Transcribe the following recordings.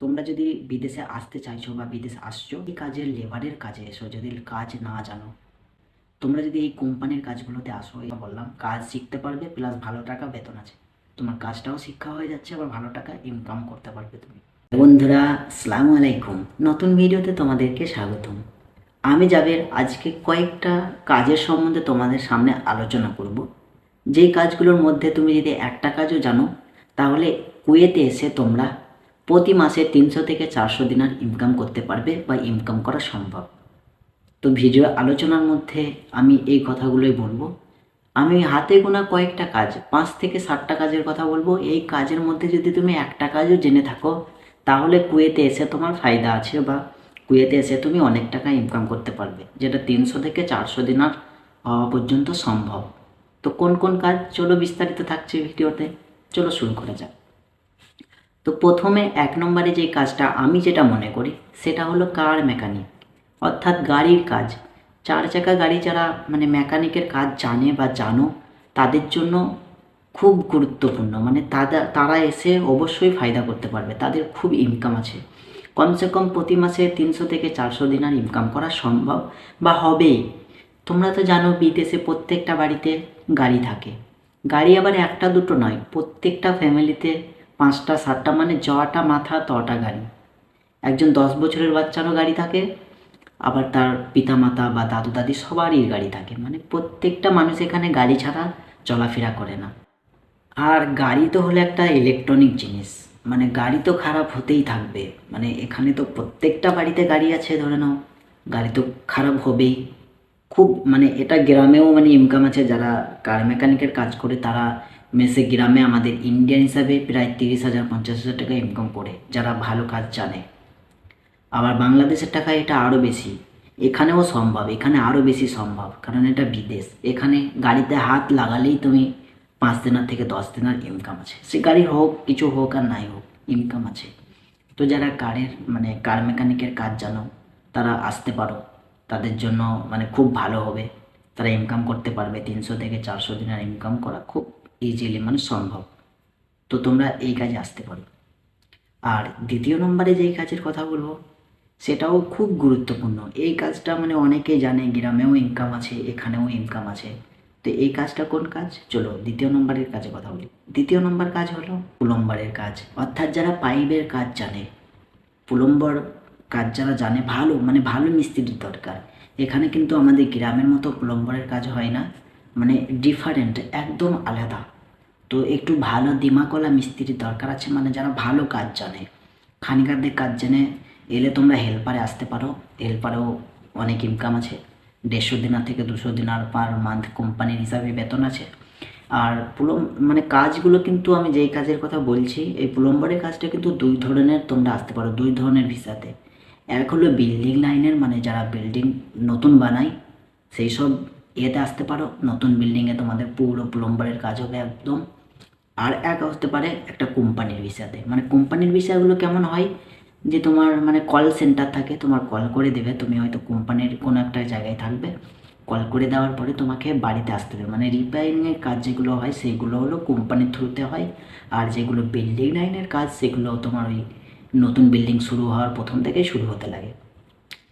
তোমরা যদি বিদেশে আসতে চাইছো বা বিদেশে আসছো, এই কাজের লেবারের কাজে এসো, যদি কাজ না জানো। তোমরা যদি এই কোম্পানির কাজগুলোতে আসো বললাম, কাজ শিখতে পারবে প্লাস ভালো টাকা বেতন আছে। তোমার কাজটাও শিক্ষা হয়ে যাচ্ছে, আবার ভালো টাকা ইনকাম করতে পারবে তুমি। বন্ধুরা, আসসালামু আলাইকুম। নতুন ভিডিওতে তোমাদেরকে স্বাগতম। আমি যাবের আজকে কয়েকটা কাজের সম্বন্ধে তোমাদের সামনে আলোচনা করব। যেই কাজগুলোর মধ্যে তুমি যদি একটা কাজও জানো, তাহলে কুয়েতে এসে তোমরা প্রতি মাসে তিনশো থেকে চারশো দিনার ইনকাম করতে পারবে বা ইনকাম করা সম্ভব। তো ভিডিও আলোচনার মধ্যে আমি এই কথাগুলোই বলব। আমি হাতে গোনা কয়েকটা কাজ, পাঁচ থেকে ষাটটা কাজের কথা বলব। এই কাজের মধ্যে যদি তুমি একটা কাজও জেনে থাকো, তাহলে কুয়েতে এসে তোমার ফায়দা আছে বা কুয়েতে এসে তুমি অনেক টাকা ইনকাম করতে পারবে, যেটা তিনশো থেকে চারশো দিনার হওয়া পর্যন্ত সম্ভব। তো কোন কোন কাজ, চলো বিস্তারিত থাকছে ভিডিওতে। চলো শুরু করা যাক। তো প্রথমে এক নম্বরে যে কাজটা আমি যেটা মনে করি, সেটা হলো কার মেকানিক। অর্থাৎ গাড়ির কাজ। চার চাকা গাড়ি যারা মানে মেকানিকের কাজ জানে বা জানো, তাদের জন্য খুব গুরুত্বপূর্ণ। মানে তারা তারা এসে অবশ্যই ফায়দা করতে পারবে। তাদের খুব ইনকাম আছে। কমসে কম প্রতি মাসে তিনশো থেকে চারশো দিনার ইনকাম করা সম্ভব বা হবেই। তোমরা তো জানো বিদেশে প্রত্যেকটা বাড়িতে গাড়ি থাকে। গাড়ি আবার একটা দুটো নয়, প্রত্যেকটা ফ্যামিলিতে পাঁচটা, সাতটা মানে জটা মাথা, তটা গাড়ি। একজন দশ বছরের বাচ্চারও গাড়ি থাকে, আবার তার পিতামাতা বা দাদু দাদি সবারই গাড়ি থাকে। মানে প্রত্যেকটা মানুষ এখানে গাড়ি ছাড়া চলাফেরা করে না। আর গাড়ি তো হলো একটা ইলেকট্রনিক জিনিস। মানে গাড়ি তো খারাপ হতেই থাকবে। মানে এখানে তো প্রত্যেকটা বাড়িতে গাড়ি আছে, ধরে নাও। গাড়ি তো খারাপ হবেই। খুব মানে এটা গ্রামেও মানে ইনকাম আছে। যারা কার মেকানিকের কাজ করে, তারা মেসে গ্রামে আমাদের ইন্ডিয়ান হিসাবে প্রায় তিরিশ হাজার, পঞ্চাশ হাজার টাকা ইনকাম করে, যারা ভালো কাজ জানে। আবার বাংলাদেশের টাকা এটা আরও বেশি। এখানেও সম্ভব, এখানে আরও বেশি সম্ভব, কারণ এটা বিদেশ। এখানে গাড়িতে হাত লাগালেই তুমি পাঁচ দিনার থেকে দশ দিনার ইনকাম আছে। সে গাড়ির হোক, কিছু হোক আর নাই হোক ইনকাম আছে। তো যারা কারের মানে কার মেকানিকের কাজ জানো, তারা আসতে পারো। তাদের জন্য মানে খুব ভালো হবে। তারা ইনকাম করতে পারবে। তিনশো থেকে চারশো দিনের ইনকাম করা খুব ইজিলি মানে সম্ভব। তো তোমরা এই কাজে আসতে পারো। আর দ্বিতীয় নম্বরে যেই কাজের কথা বলব, সেটাও খুব গুরুত্বপূর্ণ। এই কাজটা মানে অনেকেই জানে, গ্রামেও ইনকাম আছে, এখানেও ইনকাম আছে। তো এই কাজটা কোন কাজ? চলো দ্বিতীয় নম্বরের কাজে কথা বলি। দ্বিতীয় নম্বর কাজ হলো প্লম্বারের কাজ। অর্থাৎ যারা পাইপের কাজ জানে, প্লম্বার কাজ যারা জানে, ভালো মানে ভালো মিস্ত্রির দরকার। এখানে কিন্তু আমাদের গ্রামের মতো প্লম্বারের কাজ হয় না। মানে ডিফারেন্ট একদম আলাদা। তো একটু ভালো দিমাকলা মিস্ত্রির দরকার আছে মানে যারা ভালো কাজ জানে। খানিকারদের কাজ জেনে, এলে তোমরা হেল্পারে আসতে পারো। হেল্পারেও অনেক ইনকাম আছে। দেড়শো দিনার থেকে দুশো দিনার পার মান্থ কোম্পানির হিসাবে বেতন আছে। আর প্লম মানে কাজগুলো কিন্তু আমি যেই কাজের কথা বলছি, এই প্লম্বারের কাজটা কিন্তু দুই ধরনের তোমরা আসতে পারো, দুই ধরনের ভিসাতে। এক হলো বিল্ডিং লাইনের মানে যারা বিল্ডিং নতুন বানায়, সেই সব ইয়েতে আসতে পারো। নতুন বিল্ডিংয়ে তোমাদের পুরো প্লম্বারের কাজ হবে একদম। আর এক হতে পারে একটা কোম্পানির ভিসাতে মানে কোম্পানির ভিসাগুলো কেমন হয়? যে তোমার মানে কল সেন্টার থাকে, তোমার কল করে দেবে। তুমি হয়তো কোম্পানির কোনো একটা জায়গায় থাকবে। কল করে দেওয়ার পরে তোমাকে বাড়িতে আসতে হবে মানে রিপেয়ারিংয়ের কাজ যেগুলো হয়, সেগুলো হলো কোম্পানির থ্রুতে হয়। আর যেগুলো বিল্ডিং লাইনের কাজ, সেগুলো তোমার ওই নতুন বিল্ডিং শুরু হওয়ার প্রথম থেকেই শুরু হতে লাগে।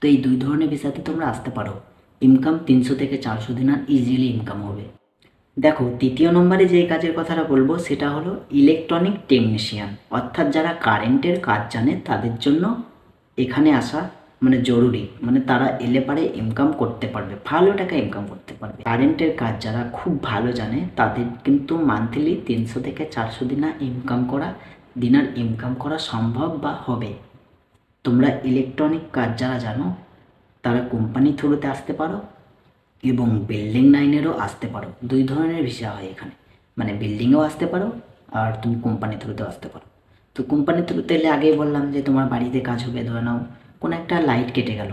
তো এই দুই ধরনের ভিসাতে তোমরা আসতে পারো। ইনকাম তিনশো থেকে চারশো দিন আর ইজিলি ইনকাম হবে। দেখো, তৃতীয় নম্বরে যে কাজের কথাটা বলব, সেটা হলো ইলেকট্রনিক টেকনিশিয়ান অর্থাৎ যারা কারেন্টের কাজ জানে, তাদের জন্য এখানে আসা মানে জরুরি। মানে তারা এলে পারে ইনকাম করতে পারবে, ভালো টাকা ইনকাম করতে পারবে। কারেন্টের কাজ যারা খুব ভালো জানে, তাদের কিন্তু মান্থলি তিনশো থেকে চারশো দিনা ইনকাম করা দিনার ইনকাম করা সম্ভব বা হবে। তোমরা ইলেকট্রনিক কাজ যারা জানো তারা কোম্পানি থ্রুতে আসতে পারো এবং বিল্ডিং লাইনেরও আসতে পারো। দুই ধরনের ভিসা হয় এখানে। মানে বিল্ডিংয়েও আসতে পারো আর তুমি কোম্পানি থ্রুতেও আসতে পারো। তো কোম্পানি থ্রুতে এলে আগেই বললাম যে তোমার বাড়িতে কাজ হবে, ধরে নাও কোনো একটা লাইট কেটে গেল।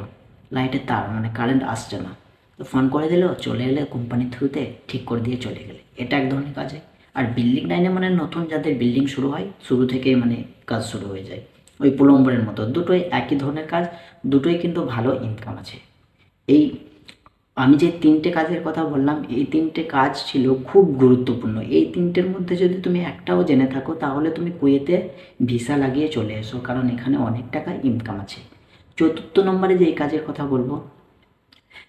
লাইটের তার মানে কারেন্ট আসছে না। তো ফোন করে দিলো, চলে এলে কোম্পানির থ্রুতে ঠিক করে দিয়ে চলে গেলে। এটা এক ধরনের কাজে। আর বিল্ডিং লাইনে মানে নতুন যাদের বিল্ডিং শুরু হয়, শুরু থেকে মানে কাজ শুরু হয়ে যায়। ওই প্লম্বারের মতো। দুটোই একই ধরনের কাজ, দুটোই কিন্তু ভালো ইনকাম আছে। এই আমি যে তিনটে কাজের কথা বললাম, এই তিনটে কাজ ছিল খুব গুরুত্বপূর্ণ। এই তিনটের মধ্যে যদি তুমি একটাও জেনে থাকো, তাহলে তুমি কুয়েতে ভিসা লাগিয়ে চলে এসো, কারণ এখানে অনেক টাকা ইনকাম আছে। চতুর্থ নম্বরে যে কাজের কথা বলব,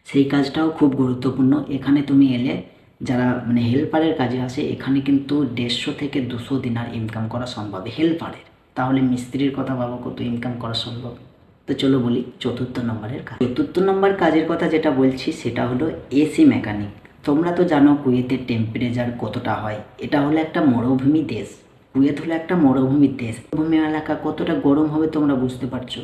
সেই কাজটাও খুব গুরুত্বপূর্ণ। এখানে তুমি এলে, যারা মানে হেল্পারের কাজে আসে, এখানে কিন্তু দেড়শো থেকে দুশো দিনার ইনকাম করা সম্ভব হেল্পারের তাহলে মিস্ত্রির কথা ভাবো কত ইনকাম করা সম্ভব। তো চলো বলি চতুর্থ নম্বরের কাজ। চতুর্থ নম্বর কাজের কথা যেটা বলছি, সেটা হলো এসি মেকানিক তোমরা তো জানো কুয়েতের টেম্পারেচার কতটা হয়। এটা হলো একটা মরুভূমি দেশ। কুয়েত হলো একটা মরুভূমির দেশ। মরুভূমি এলাকা কতটা গরম হবে তোমরা বুঝতে পারছ।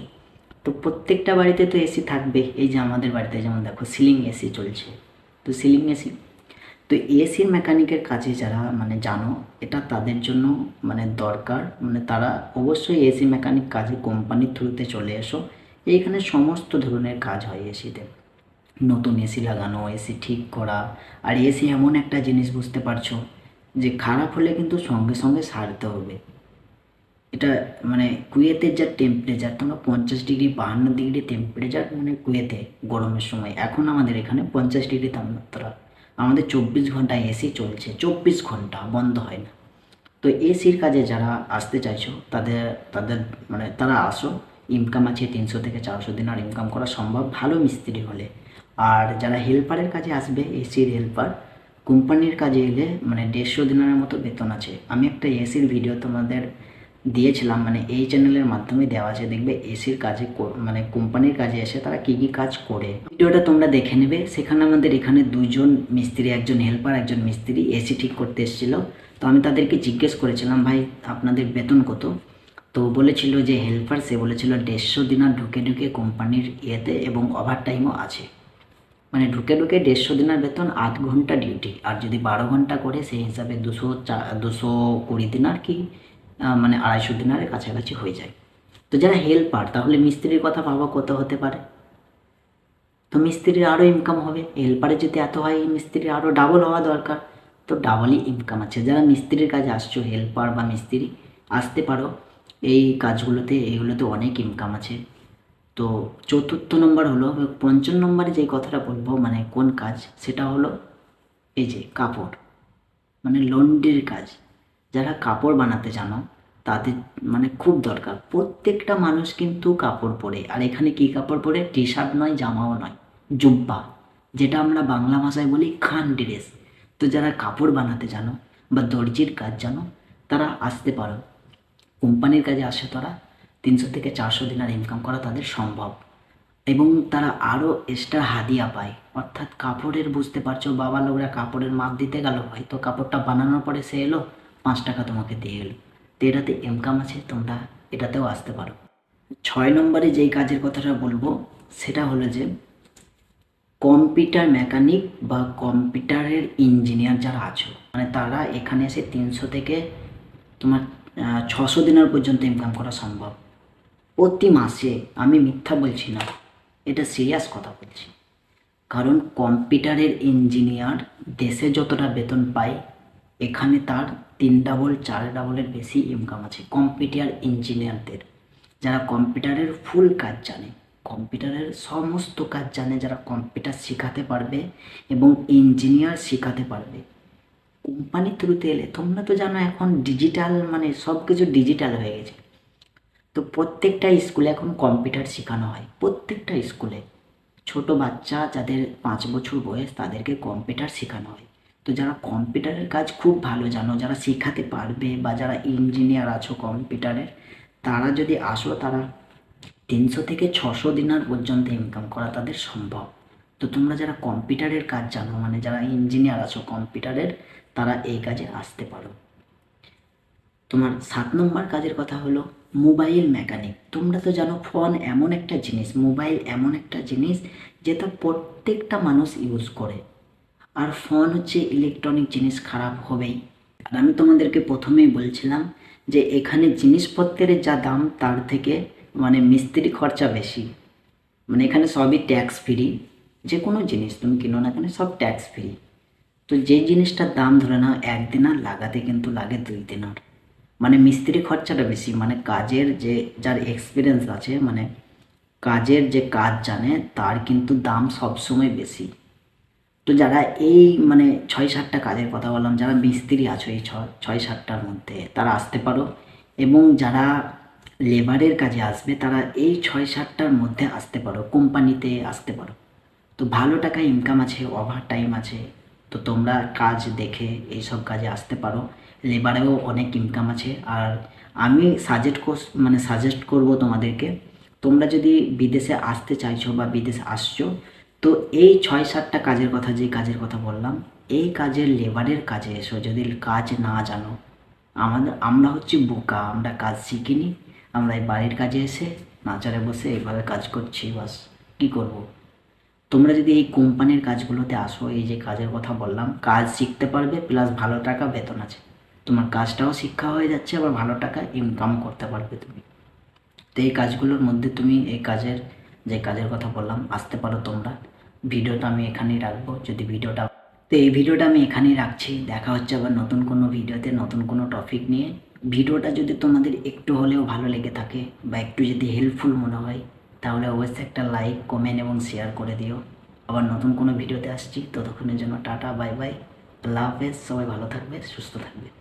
তো প্রত্যেকটা বাড়িতে তো এসি থাকবে এই যে আমাদের বাড়িতে যেমন দেখো সিলিং এসি চলছে। তো সিলিং এসি তো এসির মেকানিকের কাজে যারা মানে জানো, এটা তাদের জন্য মানে দরকার। মানে তারা অবশ্যই এসি মেকানিক কাজে কোম্পানির থ্রুতে চলে এসো। এইখানে সমস্ত ধরনের কাজ হয় এসিতে নতুন এসি লাগানো এসি ঠিক করা। আর এসি এমন একটা জিনিস বুঝতে পারছ যে খারাপ হলে কিন্তু সঙ্গে সঙ্গে সারতে হবে। এটা মানে কুয়েতে যা টেম্পারেচার তোমরা পঞ্চাশ ডিগ্রি বাহান্ন ডিগ্রি টেম্পারেচার মানে কুয়েতে গরমের সময়। এখন আমাদের এখানে পঞ্চাশ ডিগ্রি তাপমাত্রা। আমাদের চব্বিশ ঘণ্টা এসি চলছে। চব্বিশ ঘণ্টা, বন্ধ হয় না। তো এসির কাজে যারা আসতে চাইছো, তাদের তাদের মানে তারা আসো। ইনকাম আছে তিনশো থেকে চারশো দিন আর ইনকাম করা সম্ভব। ভালো মিস্ত্রি হলে। আর যারা হেল্পারের কাজে আসবে, এসির হেল্পার, কোম্পানির কাজে এলে মানে দেড়শো দিনের মতো বেতন আছে। আমি একটা এসির ভিডিও তোমাদের দিয়েছিলাম মানে এই চ্যানেলের মাধ্যমে দেওয়া আছে। দেখবে এসির কাজে কো- মানে কোম্পানির কাজে এসে তারা কি কি কাজ করে। ভিডিওটা তোমরা দেখে নেবে। সেখানে আমাদের এখানে দুজন মিস্ত্রি একজন হেল্পার একজন মিস্ত্রি এসি ঠিক করতে এসেছিল। তো আমি তাদেরকে জিজ্ঞেস করেছিলাম ভাই আপনাদের বেতন কত? তো বলেছিল যে হেল্পার সে বলেছিল দেড়শো দিনার ঢুকে ঢুকে কোম্পানির ইয়েতে এবং ওভার টাইমও আছে। মানে ঢুকে ঢুকে দেড়শো দিনের বেতন আট ঘণ্টা ডিউটি আর যদি বারো ঘণ্টা করে সেই হিসাবে দুশো চা দুশো কুড়ি দিনার কি আহ, মানে আড়াইশো দিনারের কাছাকাছি হয়ে যায়। তো যারা হেল্পার তাহলে মিস্ত্রির কথা ভাবা কত হতে পারে? তো মিস্ত্রির আরও ইনকাম হবে। হেল্পারে যদি এত হয় মিস্ত্রির আরও ডাবল হওয়া দরকার। তো ডাবলই ইনকাম আছে। যারা মিস্ত্রির কাজে আসছো হেল্পার বা মিস্ত্রি, আসতে পারো। এই কাজগুলোতে এইগুলোতে অনেক ইনকাম আছে। তো চতুর্থ নম্বর হলো, পঞ্চম নম্বরে যে কথাটা বলব মানে কোন কাজ? সেটা হলো এই যে কাপড় মানে লন্ড্রির কাজ। যারা কাপড় বানাতে জানো, তাদের মানে খুব দরকার। প্রত্যেকটা মানুষ কিন্তু কাপড় পরে। আর এখানে কি কাপড় পরে? টি শার্ট নয়, জামাও নয়, জুব্বা। যেটা আমরা বাংলা ভাষায় বলি খান ড্রেস। তো যারা কাপড় বানাতে জানো বা দর্জির কাজ জানো, তারা আসতে পারো। কোম্পানির কাজে আসে তারা, তিনশো থেকে চারশো দিনার ইনকাম করা তাদের সম্ভব। এবং তারা আরও এক্সট্রা হাদিয়া পায়। অর্থাৎ কাপড়ের, বুঝতে পারছ, বাবা লোকরা কাপড়ের মাপ দিতে গেল, হয়তো কাপড়টা বানানোর পরে সে এলো পাঁচ টাকা তোমাকে দিয়ে গেলো। তো এটাতে ইনকাম আছে, তোমরা এটাতেও আসতে পারো। ছয় নম্বরে যেই কাজের কথাটা বলব, সেটা হলো যে কম্পিউটার মেকানিক বা কম্পিউটারের ইঞ্জিনিয়ার যারা আছো মানে তারা এখানে এসে তিনশো থেকে তোমার ছশো দিনের পর্যন্ত ইনকাম করা সম্ভব। প্রতি মাসে, আমি মিথ্যা বলছি না, এটা সিরিয়াস কথা বলছি। কারণ কম্পিউটারের ইঞ্জিনিয়ার দেশে যতটা বেতন পায় এখানে তার তিন ডাবল চার ডাবলের বেশি ইনকাম আছে কম্পিউটার ইঞ্জিনিয়ারদের যারা কম্পিউটারের ফুল কাজ জানে, কম্পিউটারের সমস্ত কাজ জানে, যারা কম্পিউটার শেখাতে পারবে এবং ইঞ্জিনিয়ার শেখাতে পারবে। কোম্পানির থ্রুতে এলে তোমরা তো জানো এখন ডিজিটাল মানে সব কিছু ডিজিটাল হয়ে গেছে। তো প্রত্যেকটা স্কুলে এখন কম্পিউটার শেখানো হয়, প্রত্যেকটা স্কুলে ছোট বাচ্চা যাদের পাঁচ বছর বয়স তাদেরকে কম্পিউটার শেখানো হয়। তো যারা কম্পিউটারের কাজ খুব ভালো জানো, যারা শেখাতে পারবে বা যারা ইঞ্জিনিয়ার আছো কম্পিউটারের তারা যদি আসো, তারা তিনশো থেকে ছশো দিনার পর্যন্ত ইনকাম করা তাদের সম্ভব। তো তোমরা যারা কম্পিউটারের কাজ জানো মানে যারা ইঞ্জিনিয়ার আছো কম্পিউটারের, তারা এই কাজে আসতে পারো। তোমার সাত নম্বর কাজের কথা হলো মোবাইল মেকানিক। তোমরা তো জানো ফোন এমন একটা জিনিস, মোবাইল এমন একটা জিনিস যেটা প্রত্যেকটা মানুষ ইউজ করে। আর ফোন হচ্ছে ইলেকট্রনিক জিনিস খারাপ হবেই। আর আমি তোমাদেরকে প্রথমেই বলছিলাম যে এখানে জিনিসপত্রের যা দাম, তার থেকে মানে মিস্ত্রি খরচা বেশি। মানে এখানে সবই ট্যাক্স ফ্রি যে কোনো জিনিস তুমি কিনো না কেন সব ট্যাক্স ফ্রি তো যে জিনিসটার দাম ধরে নাও এক দিনার লাগাতে কিন্তু লাগে দুই দিনার মানে মিস্ত্রি খরচাটা বেশি। মানে কাজের যে, যার এক্সপিরিয়েন্স আছে মানে কাজের যে কাজ জানে, তার কিন্তু দাম সবসময় বেশি। তো যারা এই মানে ছয় সাতটা কাজের কথা বললাম, যারা মিস্ত্রি আছো এই ছয় সাতটার মধ্যে, তারা আসতে পারো। এবং যারা লেবারের কাজে আসবে, তারা এই ছয় সাতটার মধ্যে আসতে পারো, কোম্পানিতে আসতে পারো। তো ভালো টাকা ইনকাম আছে ওভার টাইম আছে, তো তোমরা কাজ দেখে এইসব কাজে আসতে পারো। লেবারেও অনেক ইনকাম আছে। আর আমি সাজেস্ট মানে সাজেস্ট করব তোমাদেরকে, তোমরা যদি বিদেশে আসতে চাইছো বা বিদেশে আসছো তো এই ছয় সাতটা কাজের কথা যে কাজের কথা বললাম, এই কাজের লেবারের কাজে এসো, যদি কাজ না জানো। আমাদের, আমরা হচ্ছে বোকা, আমরা কাজ শিখিনি, আমরা এই বাড়ির কাজে এসে নাচারে বসে এইভাবে কাজ করছি, বাস। কী করব। তোমরা যদি এই কোম্পানির কাজগুলোতে আসো, এই যে কাজের কথা বললাম, কাজ শিখতে পারবে প্লাস ভালো টাকা বেতন আছে। তোমার কাজটাও শিক্ষা হয়ে যাচ্ছে, আবার ভালো টাকা ইনকাম করতে পারবে তুমি। তো এই কাজগুলোর মধ্যে তুমি এই কাজের, যে কাজের কথা বললাম, আসতে পারো তোমরা। ভিডিওটা আমি এখানেই রাখব, যদি ভিডিওটা তো এই ভিডিওটা আমি এখানেই রাখছি। দেখা হচ্ছে আবার নতুন কোনো ভিডিওতে, নতুন কোনো টপিক নিয়ে। ভিডিওটা যদি তোমাদের একটু হলেও ভালো লেগে থাকে বা একটু যদি হেল্পফুল মনে হয়, তাহলে অবশ্যই একটা লাইক কমেন্ট এবং শেয়ার করে দিও। আবার নতুন কোনো ভিডিওতে আসছি, ততক্ষণের জন্য টাটা বাই বাই আল্লাহ হাফেজ, সবাই ভালো থাকবে, সুস্থ থাকবে।